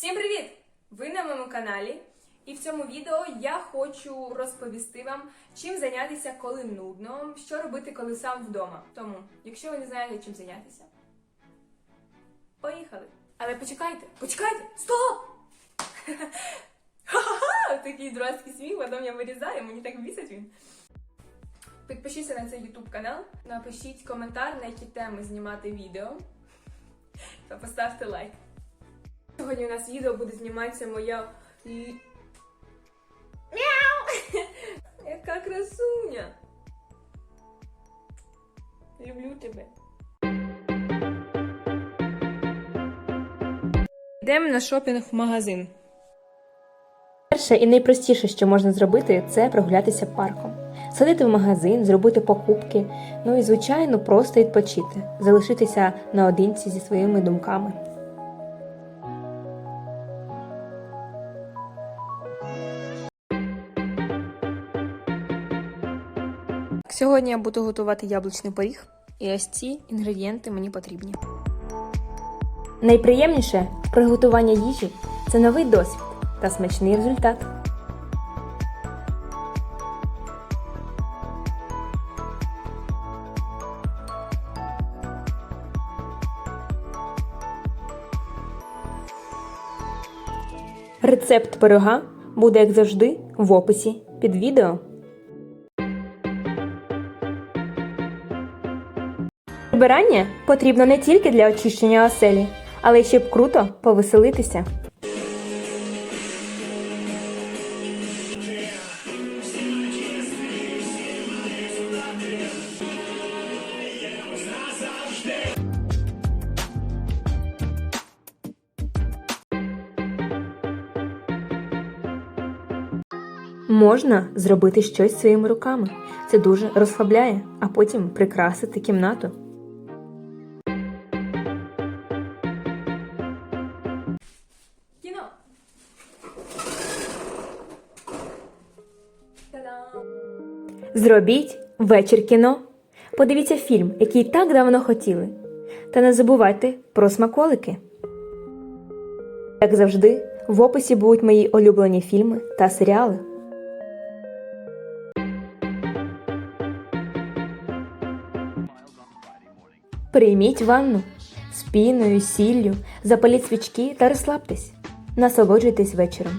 Всім привіт! Ви на моєму каналі, і в цьому відео я хочу розповісти вам, чим зайнятися, коли нудно, що робити, коли сам вдома. Тому, якщо ви не знаєте, чим зайнятися, поїхали! Але почекайте, почекайте! Стоп! Ха-ха-ха! Такий дурацький сміх, потім я вирізаю, мені так бісить він. Підпишіться на цей YouTube канал, напишіть коментар, на які теми знімати відео, та поставте лайк. Сьогодні у нас відео буде зніматися моя. Мяу! Яка красуня! Люблю тебе. Йдемо на шопінг в магазин. Перше і найпростіше, що можна зробити, це прогулятися парком, сходити в магазин, зробити покупки, ну і звичайно просто відпочити, залишитися наодинці зі своїми думками. Сьогодні я буду готувати яблучний пиріг, і ось ці інгредієнти мені потрібні. Найприємніше в приготуванні їжі це новий досвід та смачний результат. Рецепт пирога буде, як завжди, в описі під відео. Прибирання потрібно не тільки для очищення оселі, але й щоб круто повеселитися. Можна зробити щось своїми руками. Це дуже розслабляє, а потім прикрасити кімнату. Зробіть вечір кіно. Подивіться фільм, який так давно хотіли. Та не забувайте про смаколики. Як завжди, в описі будуть мої улюблені фільми та серіали. Прийміть ванну з піною, сіллю, запаліть свічки та розслабтесь. Насолоджуйтесь вечором.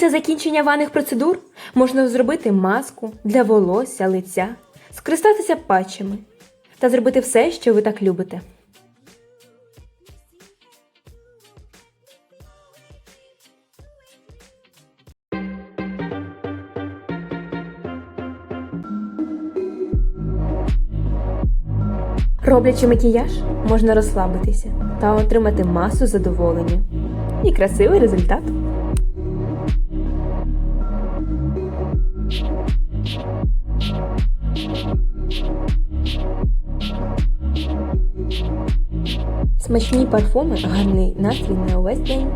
Після закінчення ванних процедур можна зробити маску для волосся, лиця, скористатися патчами та зробити все, що ви так любите. Роблячи макіяж, можна розслабитися та отримати масу задоволення і красивий результат. Смачні парфуми, гарний настрій на увесь день.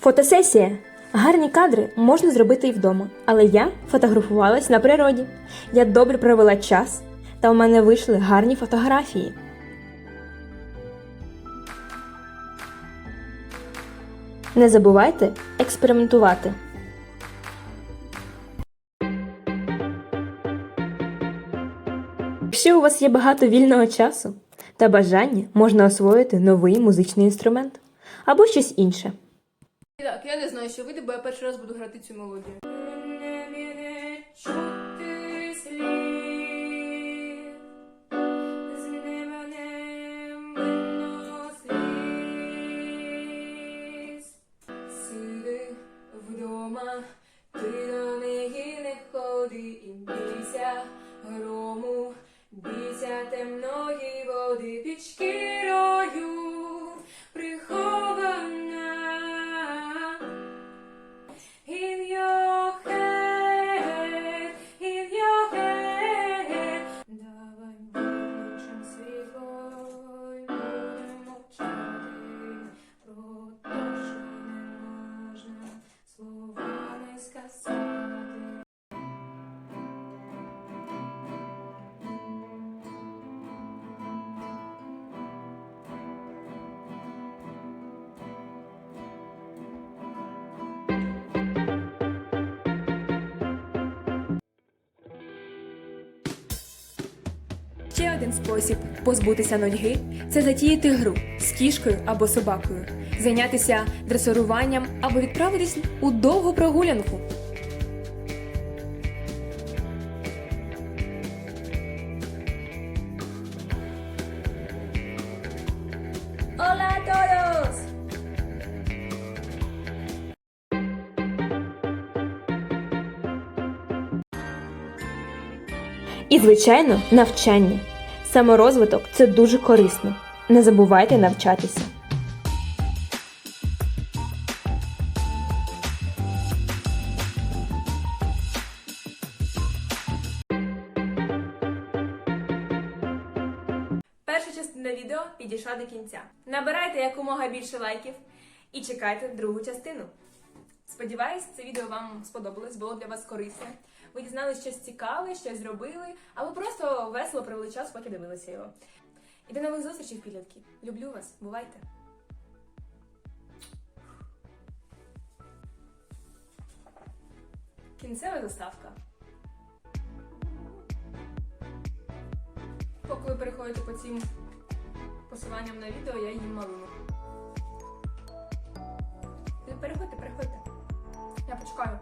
Фотосесія. Гарні кадри можна зробити і вдома, але я фотографувалась на природі. Я добре провела час, та у мене вийшли гарні фотографії. Не забувайте експериментувати. Якщо у вас є багато вільного часу та бажання, можна освоїти новий музичний інструмент або щось інше. Так, я не знаю, що вийде, бо я перший раз буду грати цю мелодію. Ще один спосіб позбутися нудьги це затіяти гру з кішкою або собакою, зайнятися дресируванням або відправитись у довгу прогулянку. І, звичайно, навчання. Саморозвиток це дуже корисно. Не забувайте навчатися. Перша частина відео підійшла до кінця. Набирайте якомога більше лайків і чекайте другу частину. Сподіваюсь, це відео вам сподобалось, було для вас корисне. Ви дізналися щось цікаве, щось зробили, або просто весело провели час, поки дивилися його. І до нових зустрічей, підлітки. Люблю вас, бувайте! Кінцева заставка. Поки ви переходите по цим посиланням на відео, я їм малину. Переходьте, переходьте. Я почекаю.